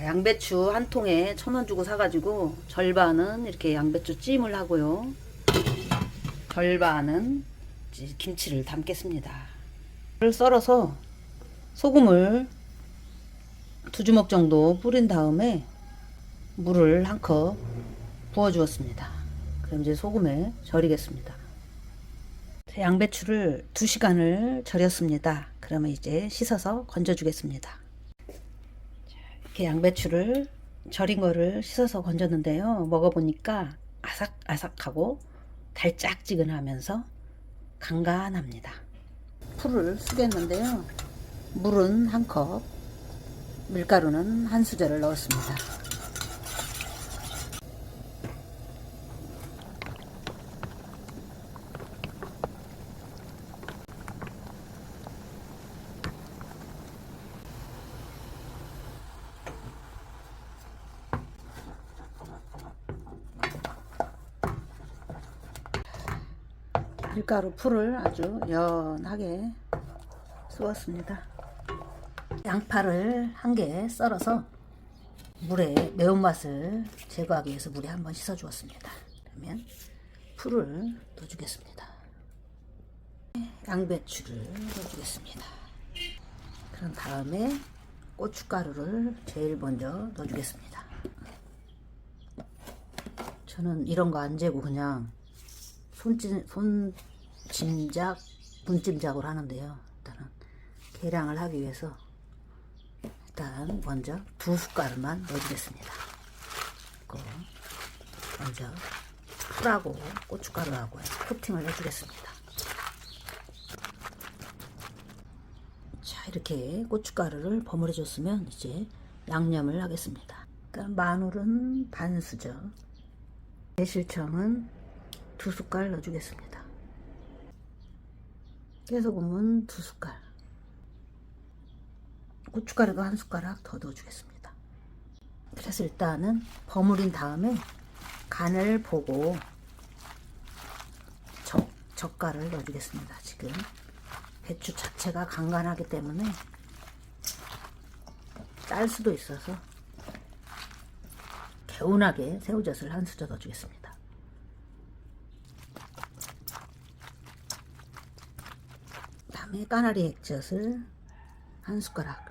자, 양배추 한 통에 천 원 주고 사가지고 절반은 이렇게 양배추 찜을 하고요. 절반은 김치를 담겠습니다. 를 썰어서 소금을 두 주먹 정도 뿌린 다음에 물을 한 컵 부어 주었습니다. 그럼 이제 소금에 절이겠습니다. 자, 양배추를 2시간을 절였습니다. 그러면 이제 씻어서 건져 주겠습니다. 이렇게 양배추를 절인 거를 씻어서 건졌는데요. 먹어보니까 아삭아삭하고 달짝지근하면서 간간합니다. 풀을 쓰겠는데요. 물은 한 컵, 밀가루는 한 수저를 넣었습니다. 밀가루 풀을 아주 연하게 쏘았습니다. 양파를 한 개 썰어서 물에 매운맛을 제거하기 위해서 물에 한번 씻어 주었습니다. 그러면 풀을 넣어주겠습니다. 양배추를 넣어주겠습니다. 그런 다음에 고춧가루를 제일 먼저 넣어주겠습니다. 저는 이런 거 안 재고 그냥 손찜, 손짐작, 분찜작으로 하는데요. 일단은 계량을 하기 위해서 일단 먼저 두 숟갈만 넣어주겠습니다. 먼저 풀하고 고춧가루하고 코팅을 해주겠습니다. 자 이렇게 고춧가루를 버무려 줬으면 이제 양념을 하겠습니다. 그러니까 마늘은 반 수저, 매실청은 두 숟갈 넣어주겠습니다. 깨소금은 두 숟갈, 고춧가루가 한 숟가락 더 넣어주겠습니다. 그래서 일단은 버무린 다음에 간을 보고 젓, 젓갈을 넣어주겠습니다. 지금 배추 자체가 간간하기 때문에 짤 수도 있어서 개운하게 새우젓을 한 수저 넣어주겠습니다. 다음에 까나리 액젓을 한 숟가락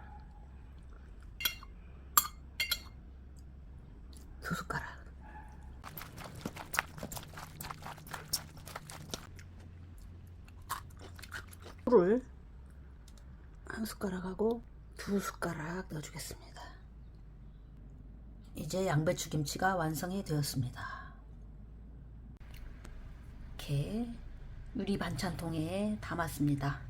두 숟가락 물을 한 숟가락하고 두 숟가락 넣어주겠습니다. 이제 양배추 김치가 완성이 되었습니다. 이렇게 유리 반찬통에 담았습니다.